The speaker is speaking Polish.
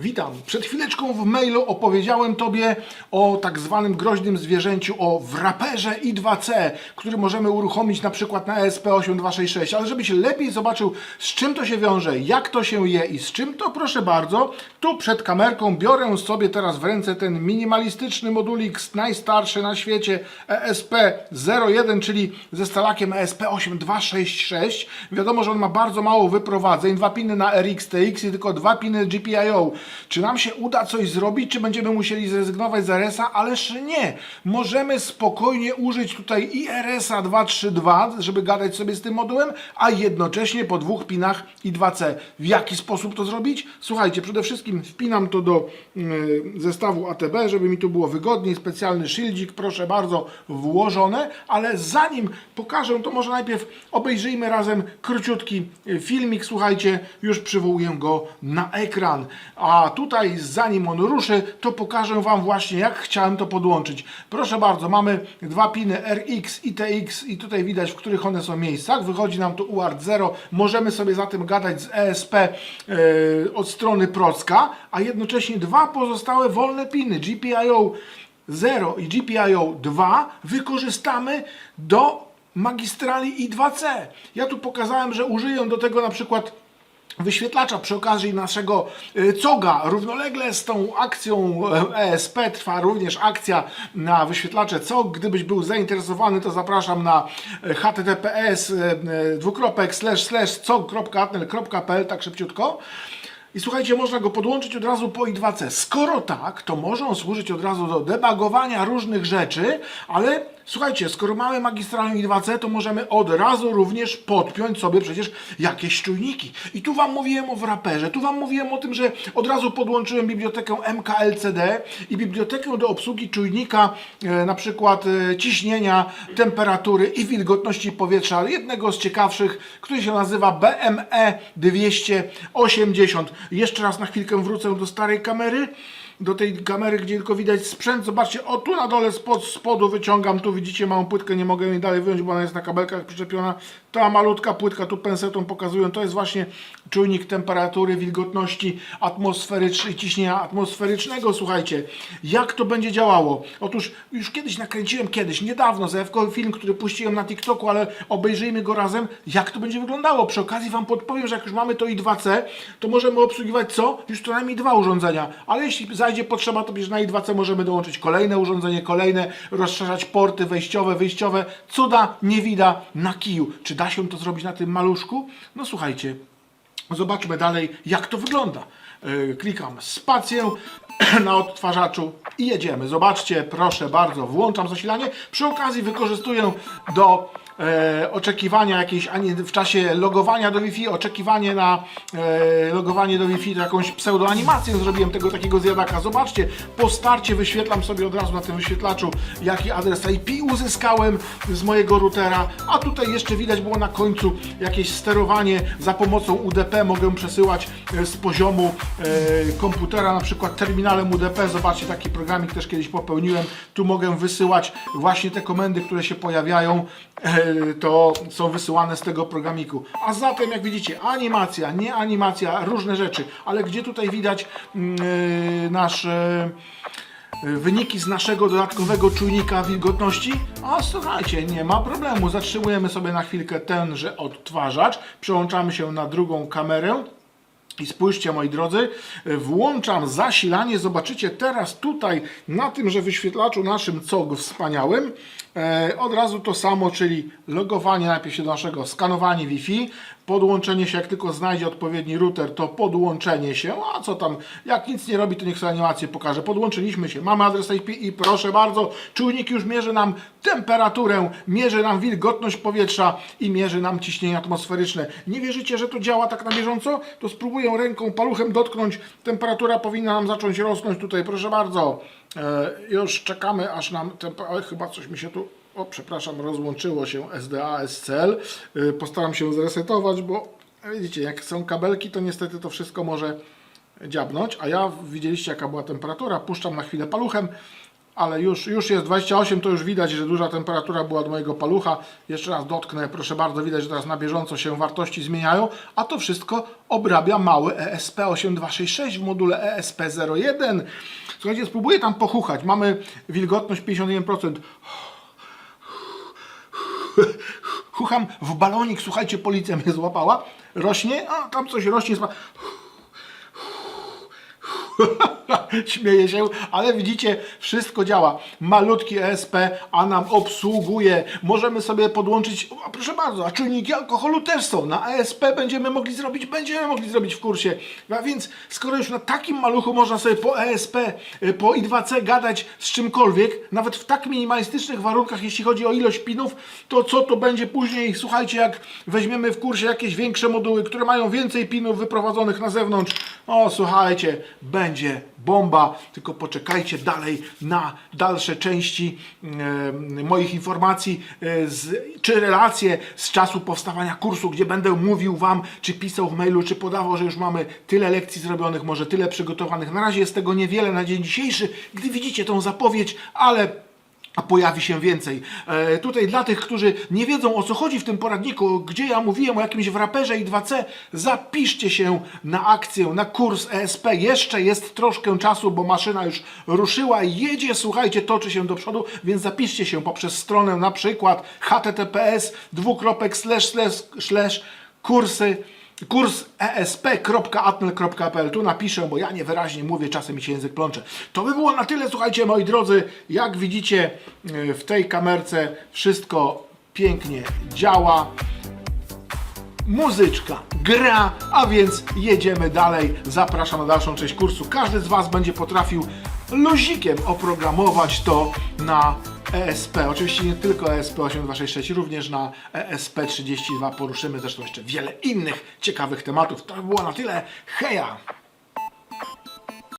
Witam. Przed chwileczką w mailu opowiedziałem Tobie o tak zwanym groźnym zwierzęciu, o wraperze I2C, który możemy uruchomić na przykład na ESP8266, ale żebyś lepiej zobaczył z czym to się wiąże, jak to się je i z czym to, proszę bardzo, tu przed kamerką biorę sobie teraz w ręce ten minimalistyczny modulik najstarszy na świecie E ESP01, czyli ze stalakiem E ESP8266. Wiadomo, że on ma bardzo mało wyprowadzeń, dwa piny na RX, TX i tylko dwa piny GPIO. Czy nam się uda coś zrobić, czy będziemy musieli zrezygnować z RS-a? Ależ nie. Możemy spokojnie użyć tutaj i RS-a 232, żeby gadać sobie z tym modułem, a jednocześnie po dwóch pinach i 2C. W jaki sposób to zrobić? Słuchajcie, przede wszystkim wpinam to do y, zestawu ATB, żeby mi tu było wygodniej. Specjalny shieldzik, proszę bardzo, włożone, ale zanim pokażę, to może najpierw obejrzyjmy razem króciutki y, filmik. Słuchajcie, już przywołuję go na ekran. A tutaj, zanim on ruszy, to pokażę Wam właśnie, jak chciałem to podłączyć. Proszę bardzo, mamy dwa piny RX i TX i tutaj widać, w których one są miejscach. Wychodzi nam tu UART 0. Możemy sobie zatem gadać z ESP e, od strony Procka, a jednocześnie dwa pozostałe wolne piny GPIO 0 i GPIO 2 wykorzystamy do magistrali I2C. Ja tu pokazałem, że użyję do tego na przykład wyświetlacza przy okazji naszego y, COGA. Równolegle z tą akcją e, ESP trwa również akcja na wyświetlacze COG. Gdybyś był zainteresowany, to zapraszam na e, https e, e, dwukropek cog.atnel.pl tak szybciutko. I słuchajcie, można go podłączyć od razu po I2C. Skoro tak, to może on służyć od razu do debugowania różnych rzeczy, ale słuchajcie, skoro mamy magistralną I2C, to możemy od razu również podpiąć sobie przecież jakieś czujniki. I tu Wam mówiłem o wraperze, tu Wam mówiłem o tym, że od razu podłączyłem bibliotekę MKLCD i bibliotekę do obsługi czujnika, e, na przykład e, ciśnienia, temperatury i wilgotności powietrza, jednego z ciekawszych, który się nazywa BME 280. Jeszcze raz na chwilkę wrócę do starej kamery do tej kamery, gdzie tylko widać sprzęt. Zobaczcie, o tu na dole spod spodu wyciągam, tu widzicie małą płytkę, nie mogę jej dalej wyjąć, bo ona jest na kabelkach przyczepiona. Ta malutka płytka, tu pensetą pokazują, to jest właśnie czujnik temperatury, wilgotności atmosferycznej, ciśnienia atmosferycznego. Słuchajcie, jak to będzie działało? Otóż już kiedyś nakręciłem, kiedyś, niedawno, zajawkowy film, który puściłem na TikToku, ale obejrzyjmy go razem, jak to będzie wyglądało. Przy okazji Wam podpowiem, że jak już mamy to i2C, to możemy obsługiwać co? Już co najmniej dwa urządzenia. Ale jeśli zajdzie potrzeba, to przecież na i2C możemy dołączyć kolejne urządzenie, kolejne, rozszerzać porty wejściowe, wyjściowe. Cuda nie wida na kiju. Czy da się to zrobić na tym maluszku? No słuchajcie, Zobaczmy dalej, jak to wygląda. Yy, Klikam spację na odtwarzaczu i jedziemy. Zobaczcie, proszę bardzo, włączam zasilanie. Przy okazji wykorzystuję do e, oczekiwania jakiejś, ani w czasie logowania do Wi-Fi, oczekiwanie na e, logowanie do Wi-Fi, to jakąś pseudoanimację zrobiłem tego takiego zjadaka. Zobaczcie, po starcie wyświetlam sobie od razu na tym wyświetlaczu, jaki adres IP uzyskałem z mojego routera, a tutaj jeszcze widać było na końcu jakieś sterowanie. Za pomocą UDP, mogę przesyłać e, z poziomu e, komputera, na przykład terminalem UDP, zobaczcie, taki programik też kiedyś popełniłem, tu mogę wysyłać właśnie te komendy, które się pojawiają, e, to są wysyłane z tego programiku. A zatem, jak widzicie, animacja, nie animacja, różne rzeczy, ale gdzie tutaj widać mm, e, nasz e, wyniki z naszego dodatkowego czujnika wilgotności? A słuchajcie, nie ma problemu. Zatrzymujemy sobie na chwilkę tenże odtwarzacz, przełączamy się na drugą kamerę. I spójrzcie moi drodzy, włączam zasilanie, zobaczycie teraz tutaj na tymże wyświetlaczu naszym COG wspaniałym, od razu to samo, czyli logowanie najpierw się do naszego, skanowanie Wi-Fi, podłączenie się, jak tylko znajdzie odpowiedni router, to podłączenie się, a co tam, jak nic nie robi, to niech sobie animację pokaże. Podłączyliśmy się, mamy adres IP i proszę bardzo, czujnik już mierzy nam temperaturę, mierzy nam wilgotność powietrza i mierzy nam ciśnienie atmosferyczne. Nie wierzycie, że to działa tak na bieżąco? To spróbuję ręką, paluchem dotknąć, temperatura powinna nam zacząć rosnąć tutaj, proszę bardzo. E, już czekamy, aż nam, temp- Oj, chyba coś mi się tu o, przepraszam, rozłączyło się SDA, SCL. Y, Postaram się zresetować, bo widzicie, jak są kabelki, to niestety to wszystko może dziabnąć. A ja widzieliście, jaka była temperatura. Puszczam na chwilę paluchem, ale już, już jest 28, to już widać, że duża temperatura była od mojego palucha. Jeszcze raz dotknę, proszę bardzo, widać, że teraz na bieżąco się wartości zmieniają, a to wszystko obrabia mały E ESP8266 w module E ESP01. Słuchajcie, spróbuję tam pochuchać. Mamy wilgotność 51%. Chucham w balonik, słuchajcie, policja mnie złapała. Rośnie, a tam coś rośnie. spa- Śmieję się, ale widzicie, wszystko działa. Malutki ESP, a nam obsługuje. Możemy sobie podłączyć, a proszę bardzo, a czujniki alkoholu też są. Na ESP będziemy mogli zrobić, będziemy mogli zrobić w kursie. A więc skoro już na takim maluchu można sobie po ESP, y, po I2C gadać z czymkolwiek, nawet w tak minimalistycznych warunkach, jeśli chodzi o ilość pinów, to co to będzie później? Słuchajcie, jak weźmiemy w kursie jakieś większe moduły, które mają więcej pinów wyprowadzonych na zewnątrz, o słuchajcie, będzie bomba, tylko poczekajcie dalej na dalsze części moich informacji, e, czy relacje z czasu powstawania kursu, gdzie będę mówił Wam, czy pisał w mailu, czy podawał, że już mamy tyle lekcji zrobionych, może tyle przygotowanych. Na razie jest tego niewiele na dzień dzisiejszy, gdy widzicie tą zapowiedź, ale a pojawi się więcej. E, tutaj dla tych, którzy nie wiedzą o co chodzi w tym poradniku, gdzie ja mówiłem o jakimś wraperze i 2C, zapiszcie się na akcję, na kurs ESP. Jeszcze jest troszkę czasu, bo maszyna już ruszyła jedzie, słuchajcie, toczy się do przodu, więc zapiszcie się poprzez stronę na przykład https dwukropek slash slash slash kursy kurs E esp.atnel.pl Tu napiszę, bo ja niewyraźnie mówię, czasem mi się język plącze. To by było na tyle, słuchajcie, moi drodzy. Jak widzicie y, w tej kamerce wszystko pięknie działa. Muzyczka gra, a więc jedziemy dalej. Zapraszam na dalszą część kursu. Każdy z Was będzie potrafił luzikiem oprogramować to na ESP. Oczywiście nie tylko ESP8266, również na E ESP32 poruszymy zresztą jeszcze wiele innych ciekawych tematów. To by było na tyle. Heja!